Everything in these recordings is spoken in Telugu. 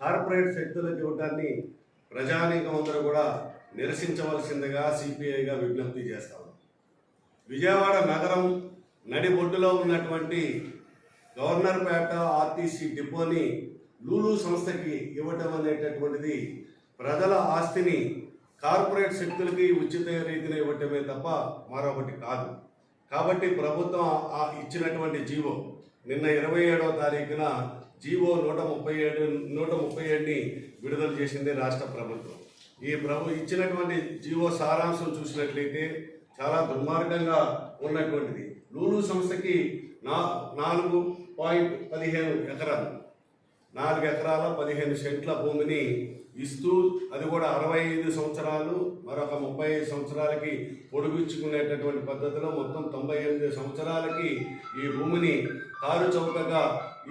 కార్పొరేట్ శక్తులకు ఇవ్వడాన్ని ప్రజానీకం అందరూ కూడా నిరసించవలసిందిగా సిపిఐగా విజ్ఞప్తి చేస్తాం విజయవాడ నగరం నడిబొడ్డులో ఉన్నటువంటి గవర్నర్పేట ఆర్టీసీ డిపోని లూలు సంస్థకి ఇవ్వటం అనేటటువంటిది ప్రజల ఆస్తిని కార్పొరేట్ శక్తులకి ఉచిత రీతిలో ఇవ్వటమే తప్ప మరొకటి కాదు. కాబట్టి ప్రభుత్వం ఆ ఇచ్చినటువంటి జీవో నిన్న ఇరవై ఏడవ తారీఖున జీవో నూట ముప్పై ఏడు నూట ముప్పై ఏడుని విడుదల చేసింది రాష్ట్ర ప్రభుత్వం. ఈ ప్రభు ఇచ్చినటువంటి జీవో సారాంశం చూసినట్లయితే చాలా దుర్మార్గంగా ఉన్నటువంటిది. లూలు సంస్థకి నా నాలుగు పాయింట్ పదిహేను ఎకరాలు. నాలుగు ఎకరాల పదిహేను సెంట్ల భూమిని ఇస్తూ అది కూడా అరవై ఐదు సంవత్సరాలు మరొక ముప్పై ఐదు సంవత్సరాలకి పొడిగించుకునేటటువంటి పద్ధతిలో మొత్తం తొంభై ఎనిమిది సంవత్సరాలకి ఈ భూమిని కారు చౌకగా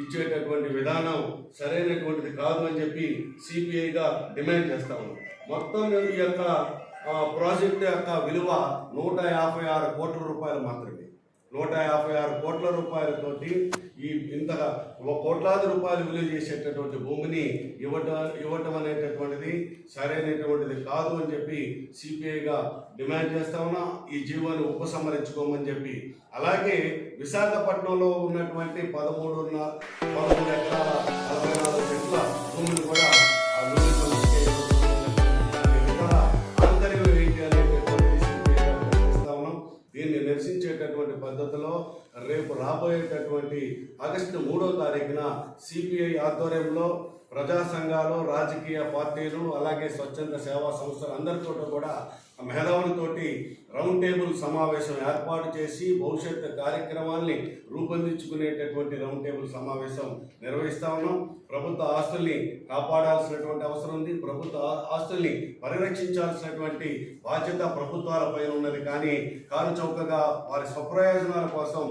ఇచ్చేటటువంటి విధానం సరైనటువంటిది కాదు అని చెప్పి సిపిఐగా డిమాండ్ చేస్తాము మొత్తం ఈ యొక్క ప్రాజెక్టు యొక్క విలువ నూట యాభై ఆరు కోట్ల రూపాయలు మాత్రమే. నూట యాభై ఆరు కోట్ల రూపాయలతోటి ఈ ఇంత కోట్లాది రూపాయలు విలువ చేసేటటువంటి భూమిని ఇవ్వటం ఇవ్వటం అనేటటువంటిది సరైనటువంటిది కాదు అని చెప్పి సిపిఐగా డిమాండ్ చేస్తా ఉన్నా. ఈ జీవోని ఉపసంహరించుకోమని చెప్పి. అలాగే విశాఖపట్నంలో ఉన్నటువంటి పదమూడున్న పదమూడు ఎకరాల అరవై నాలుగు చెట్ల భూమిని కూడా ఇతర ఉన్నాం. దీన్ని నిరసించేటటువంటి పద్ధతిలో రేపు రాబోయేటటువంటి ఆగస్టు మూడో తారీఖున సిపిఐ ఆధ్వర్యంలో ప్రజా సంఘాలు రాజకీయ పార్టీలు అలాగే స్వచ్ఛంద సేవా సంస్థలు అందరితో కూడా మేధావులతోటి రౌండ్ టేబుల్ సమావేశం ఏర్పాటు చేసి భవిష్యత్తు కార్యక్రమాల్ని రూపొందించుకునేటటువంటి రౌండ్ టేబుల్ సమావేశం నిర్వహిస్తా ఉన్నాం. ప్రభుత్వ ఆస్తుల్ని కాపాడాల్సినటువంటి అవసరం ఉంది. ప్రభుత్వ ఆస్తుల్ని పరిరక్షించాల్సినటువంటి బాధ్యత ప్రభుత్వాల పైన ఉన్నది. కానీ కారు చౌకగా వారి ప్రయోజనాల కోసం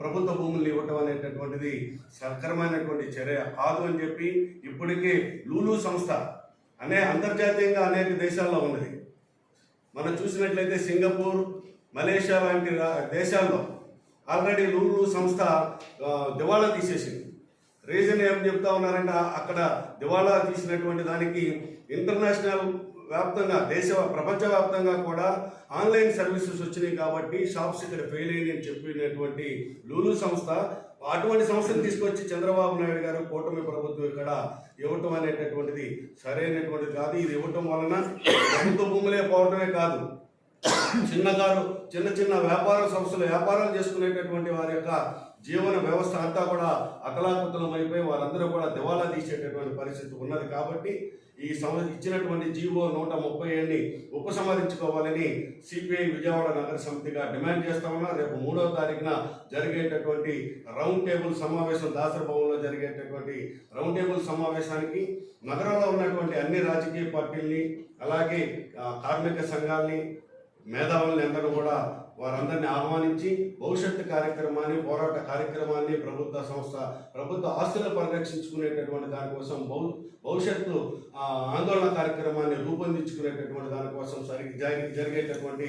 ప్రభుత్వ భూములు ఇవ్వటం అనేటటువంటిది సక్రమైనటువంటి చర్య కాదు అని చెప్పి ఇప్పటికే లూలు సంస్థ అనే అంతర్జాతీయంగా అనేక దేశాల్లో ఉన్నది. మనం చూసినట్లయితే సింగపూర్ మలేషియా లాంటి దేశాల్లో ఆల్రెడీ లూలు సంస్థ దివాళా తీసేసింది. రీజన్ ఏం చెప్తా ఉన్నారంటే అక్కడ దివాళా తీసినటువంటి దానికి ఇంటర్నేషనల్ వ్యాప్తంగా దేశ ప్రపంచవ్యాప్తంగా కూడా ఆన్లైన్ సర్వీసెస్ వచ్చినాయి కాబట్టి షాప్స్ ఇక్కడ ఫెయిల్ అయ్యాయి అని చెప్పినటువంటి లూలు సంస్థ అటువంటి సంస్థను తీసుకొచ్చి చంద్రబాబు నాయుడు గారు కూటమి ప్రభుత్వం ఇక్కడ ఇవ్వటం అనేటటువంటిది సరైనటువంటిది కాదు. ఇది ఇవ్వటం వలన ప్రభుత్వ భూములే పోవటమే కాదు. చిన్నగారు చిన్న చిన్న వ్యాపార సంస్థలు వ్యాపారాలు చేసుకునేటటువంటి వారి యొక్క జీవన వ్యవస్థ అంతా కూడా అతలాకుతలం అయిపోయి వారందరూ కూడా దివాలా తీసేటటువంటి పరిస్థితి ఉన్నది కాబట్టి ఈ సమ ఇచ్చినటువంటి జీవో నూట ముప్పై ఏడుని ఉపసంహరించుకోవాలని సిపిఐ విజయవాడ నగర సమితిగా డిమాండ్ చేస్తా ఉన్నా. రేపు మూడవ తారీఖున జరిగేటటువంటి రౌండ్ టేబుల్ సమావేశం దాసర భవన్లో జరిగేటటువంటి రౌండ్ టేబుల్ సమావేశానికి నగరంలో ఉన్నటువంటి అన్ని రాజకీయ పార్టీల్ని అలాగే కార్మిక సంఘాలని మేధావుల్ని అందరూ కూడా వారందరినీ ఆహ్వానించి భవిష్యత్తు కార్యక్రమాన్ని పోరాట కార్యక్రమాన్ని ప్రభుత్వ సంస్థ ప్రభుత్వ ఆస్తులను పరిరక్షించుకునేటటువంటి దానికోసం భవి భవిష్యత్తు ఆందోళన కార్యక్రమాన్ని రూపొందించుకునేటటువంటి దానికోసం సరి జరి- జరిగేటటువంటి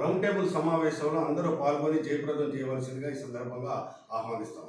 రౌండ్ టేబుల్ సమావేశంలో అందరూ పాల్గొని జయప్రదం చేయవలసిందిగా ఈ సందర్భంగా ఆహ్వానిస్తాం.